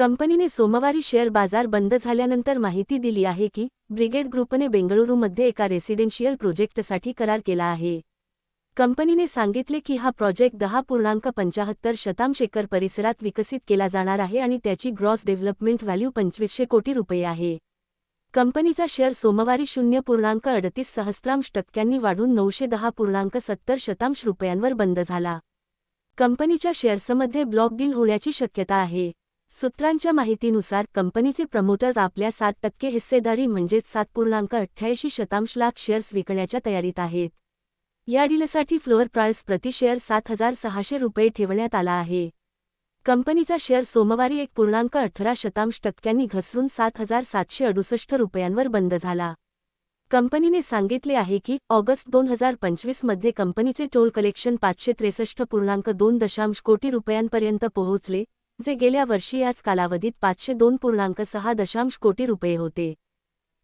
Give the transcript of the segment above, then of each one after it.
कंपनीने सोमवारी शेअर बाजार बंद झाल्यानंतर माहिती दिली आहे की ब्रिगेड ग्रुपने बेंगळुरूमध्ये एका रेसिडेन्शियल प्रोजेक्टसाठी करार केला आहे. कंपनीने सांगितले की हा प्रोजेक्ट दहा पूर्णांक पंचाहत्तर शतांश एकर परिसरात विकसित केला जाणार आहे आणि त्याची ग्रॉस डेव्हलपमेंट व्हॅल्यू पंचवीसशे कोटी रुपये आहे. कंपनीचा शेअर सोमवारी शून्य पूर्णांक अडतीस सहस्त्रांश टक्क्यांनी वाढून नऊशे दहा पूर्णांक सत्तर शतांश रुपयांवर बंद झाला. कंपनीच्या शेअर्समध्ये ब्लॉक डील होण्याची शक्यता आहे. सूत्रांच्या माहितीनुसार कंपनीचे प्रमोटर्स आपल्या सात टक्के हिस्सेदारी म्हणजेच सात पूर्णांक अठ्ठ्याऐंशी शतांश लाख शेअर्स विकण्याच्या तयारीत आहेत. या डीलसाठी फ्लोअर प्राइस प्रति शेअर सात हजार सहाशे रुपये ठेवण्यात आला आहे. कंपनीचा शेअर सोमवारी एक पूर्णांक अठरा शतांश टक्क्यांनी घसरून सात हजार सातशे अडुसष्ट रुपयांवर बंद झाला. कंपनीने सांगितले आहे की ऑगस्ट दोन हजार पंचवीसमध्ये कंपनीचे टोल कलेक्शन पाचशे त्रेसष्ट पूर्णांक दोन दशांश कोटी रुपयांपर्यंत पोहोचले जे गेल्या वर्षी याच कालावधीत पाचशे दोन पूर्णांक सहा दशांश कोटी रुपये होते.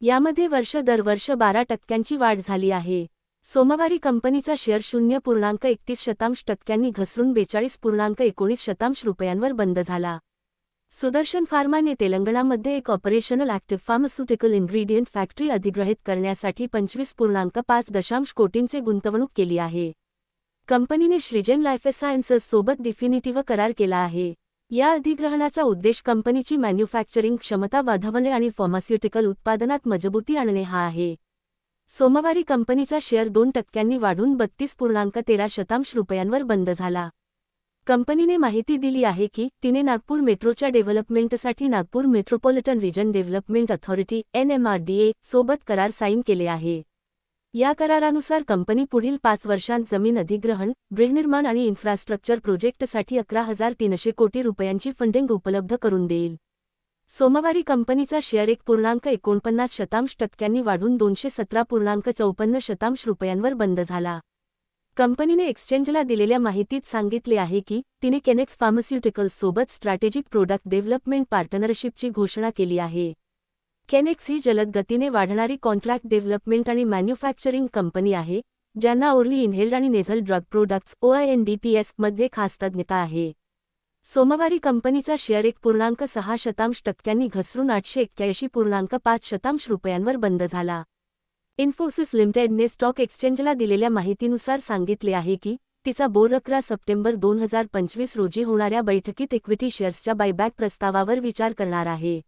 यामध्ये वर्ष दरवर्ष बारा टक्क्यांची वाढ झाली आहे. सोमवारी कंपनीचा शेअर शून्य पूर्णांक एकतीस शतांश टक्क्यांनी घसरून बेचाळीस पूर्णांक एकोणीस शतांश रुपयांवर बंद झाला. सुदर्शन फार्माने तेलंगणामध्ये एक operational active pharmaceutical ingredient factory अधिग्रहित करण्यासाठी पंचवीस पूर्णांक पाच दशांश कोटींचे गुंतवणूक केली आहे. कंपनीने श्रीजन लाईफ सायन्सेस सोबत डिफिनिटिव्ह करार केला आहे. या अधिग्रहणाचा उद्देश कंपनीची मॅन्युफॅक्चरिंग क्षमता वाढवणे आणि फार्मास्युटिकल उत्पादनात मजबूती आणणे हा आहे. सोमवारी कंपनीचा शेअर दोन टक्क्यांनी वाढून बत्तीस पूर्णांक तेरा शतांश रुपयांवर बंद झाला. कंपनीने माहिती दिली आहे की तिने नागपूर मेट्रोच्या डेव्हलपमेंटसाठी Nagpur metropolitan region development authority NMRDA सोबत करार साईन केले आहे. या करारानुसार कंपनी पुढील पाच वर्षांत जमीन अधिग्रहण गृहनिर्माण आणि इन्फ्रास्ट्रक्चर प्रोजेक्टसाठी अकरा हजार तीनशे कोटी रुपयांची फंडिंग उपलब्ध करून देईल. सोमवारी कंपनीचा शेअर एक पूर्णांक एकोणपन्नास शतांश टक्क्यांनी वाढून दोनशे सतरा पूर्णांक चौपन्न शतांश रुपयांवर बंद झाला. कंपनीने एक्सचेंजला दिलेल्या माहितीत सांगितले आहे की तिने केनेक्स फार्मास्युटिकल्स सोबत स्ट्रॅटेजिक प्रोडक्ट डेव्हलपमेंट पार्टनरशिपची घोषणा केली आहे. केनेक्स ही जलद गतीने वाढणारी कॉन्ट्रॅक्ट डेव्हलपमेंट आणि मॅन्युफॅक्चरिंग कंपनी आहे ज्यांना ओरली इन्हेल्ड आणि नेझल ड्रग प्रोडक्ट्स ओआयएनडीपीएसमध्ये खास तज्ञता आहे. सोमवारी कंपनीचा शेअर एक पूर्णांक सहा शतांश टक्क्यांनी घसरून आठशे एक्क्याऐंशी पूर्णांक पाच शतांश रुपयांवर बंद झाला. इन्फोसिस लिमिटेडने स्टॉक एक्सचेंजला दिलेल्या माहितीनुसार सांगितले आहे की तिचा बोर्ड अकरा सप्टेंबर दोन हजार पंचवीस रोजी होणाऱ्या बैठकीत इक्विटी शेअर्सच्या बायबॅक प्रस्तावावर विचार करणार आहे.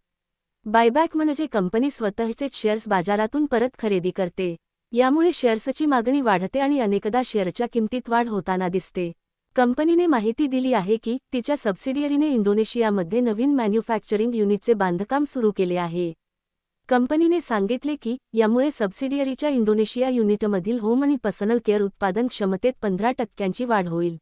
बायबॅक म्हणजे कंपनी स्वतःचेच शेअर्स बाजारातून परत खरेदी करते. यामुळे शेअर्सची मागणी वाढते आणि अनेकदा शेअरच्या किमतीत वाढ होताना दिसते. कंपनीने माहिती दिली आहे की तिच्या सबसिडियरीने इंडोनेशियामध्ये नवीन मॅन्युफॅक्चरिंग युनिटचे बांधकाम सुरू केले आहे. कंपनीने सांगितले की यामुळे सबसिडियरीच्या इंडोनेशिया युनिटमधील होम आणि पर्सनल केअर उत्पादन क्षमतेत पंधरा टक्क्यांची वाढ होईल.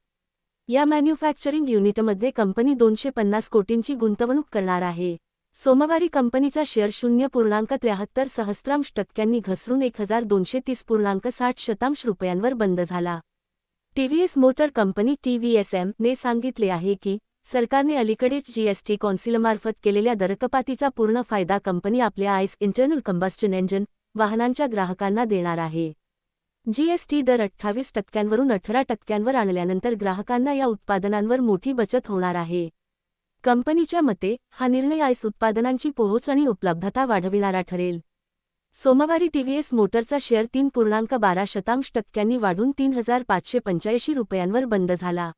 या मॅन्युफॅक्चरिंग युनिटमध्ये कंपनी दोनशे पन्नास कोटींची गुंतवणूक करणार आहे. सोमवारी कंपनीचा शेअर शून्य पूर्णांक त्र्याहत्तर सहस्रांश टक्क्यांनी घसरून एक हजार दोनशे तीस पूर्णांक साठ शतांश रुपयांवर बंद झाला. टीव्हीएस मोटर कंपनी टीव्हीएसएम ने सांगितले आहे की सरकारने अलीकडेच जीएसटी कौन्सिलमार्फत केलेल्या दरकपातीचा पूर्ण फायदा कंपनी आपल्या आयस इंटरनल कंबस्टन इंजिन वाहनांच्या ग्राहकांना देणार आहे. जीएसटी दर अठ्ठावीस टक्क्यांवरून अठरा टक्क्यांवर आणल्यानंतर ग्राहकांना या उत्पादनांवर मोठी बचत होणार आहे. कंपनीच्या मते हा निर्णय आयस उत्पादनांची पोहोच आणि उपलब्धता वाढविणारा ठरेल. सोमवारी टीव्हीएस मोटरचा शेअर तीन पूर्णांक बारा शतांश टक्क्यांनी वाढून तीन हजार पाचशे पंच्याऐंशी रुपयांवर बंद झाला.